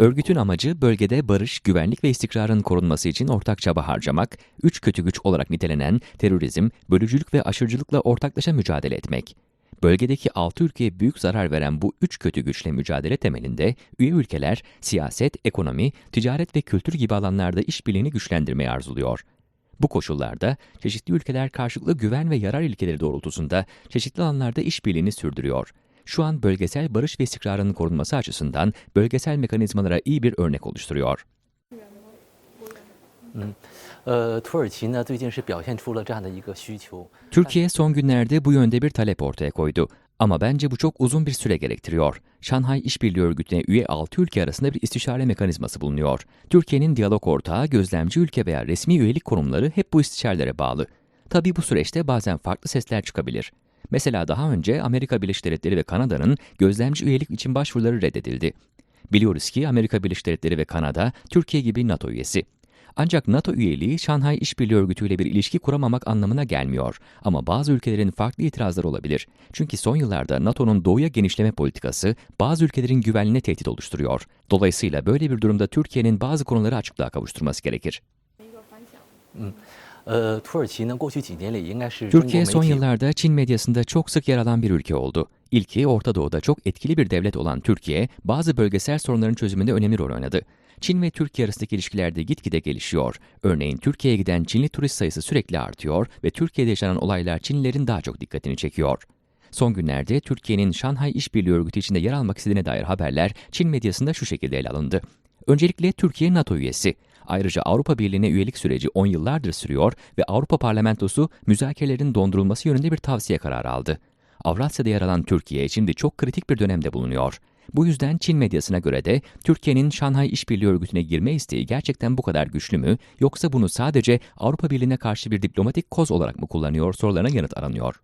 Örgütün amacı bölgede barış, güvenlik ve istikrarın korunması için ortak çaba harcamak, üç kötü güç olarak nitelenen terörizm, bölücülük ve aşırıcılıkla ortaklaşa mücadele etmek. Bölgedeki altı ülkeye büyük zarar veren bu üç kötü güçle mücadele temelinde üye ülkeler siyaset, ekonomi, ticaret ve kültür gibi alanlarda işbirliğini güçlendirmeyi arzuluyor. Bu koşullarda çeşitli ülkeler karşılıklı güven ve yarar ilkeleri doğrultusunda çeşitli alanlarda işbirliğini sürdürüyor şu an bölgesel barış ve istikrarın korunması açısından bölgesel mekanizmalara iyi bir örnek oluşturuyor. 嗯。Türkiye son günlerde bu yönde bir talep ortaya koydu. Ama bence bu çok uzun bir süre gerektiriyor. Şanhay İşbirliği Örgütü'ne üye 6 ülke arasında bir istişare mekanizması bulunuyor. Türkiye'nin diyalog ortağı, gözlemci ülke veya resmi üyelik konumları hep bu istişarelere bağlı. Tabii bu süreçte bazen farklı sesler çıkabilir. Mesela daha önce Amerika Birleşik Devletleri ve Kanada'nın gözlemci üyelik için başvuruları reddedildi. Biliyoruz ki Amerika Birleşik Devletleri ve Kanada, Türkiye gibi NATO üyesi. Ancak NATO üyeliği Şanghay İşbirliği Örgütü ile bir ilişki kuramamak anlamına gelmiyor. Ama bazı ülkelerin farklı itirazları olabilir. Çünkü son yıllarda NATO'nun doğuya genişleme politikası bazı ülkelerin güvenliğine tehdit oluşturuyor. Dolayısıyla böyle bir durumda Türkiye'nin bazı konuları açıklığa kavuşturması gerekir. Türkiye son yıllarda Çin medyasında çok sık yer alan bir ülke oldu. İlki Orta Doğu'da çok etkili bir devlet olan Türkiye, bazı bölgesel sorunların çözümünde önemli rol oynadı. Çin ve Türkiye arasındaki ilişkiler de gitgide gelişiyor. Örneğin Türkiye'ye giden Çinli turist sayısı sürekli artıyor ve Türkiye'de yaşanan olaylar Çinlilerin daha çok dikkatini çekiyor. Son günlerde Türkiye'nin Şanghay İşbirliği Örgütü içinde yer almak istediğine dair haberler Çin medyasında şu şekilde ele alındı. Öncelikle Türkiye NATO üyesi. Ayrıca Avrupa Birliği'ne üyelik süreci 10 yıllardır sürüyor ve Avrupa Parlamentosu müzakerelerin dondurulması yönünde bir tavsiye kararı aldı. Avrasya'da yer alan Türkiye şimdi çok kritik bir dönemde bulunuyor. Bu yüzden Çin medyasına göre de Türkiye'nin Şanghay İşbirliği Örgütü'ne girme isteği gerçekten bu kadar güçlü mü yoksa bunu sadece Avrupa Birliği'ne karşı bir diplomatik koz olarak mı kullanıyor sorularına yanıt aranıyor.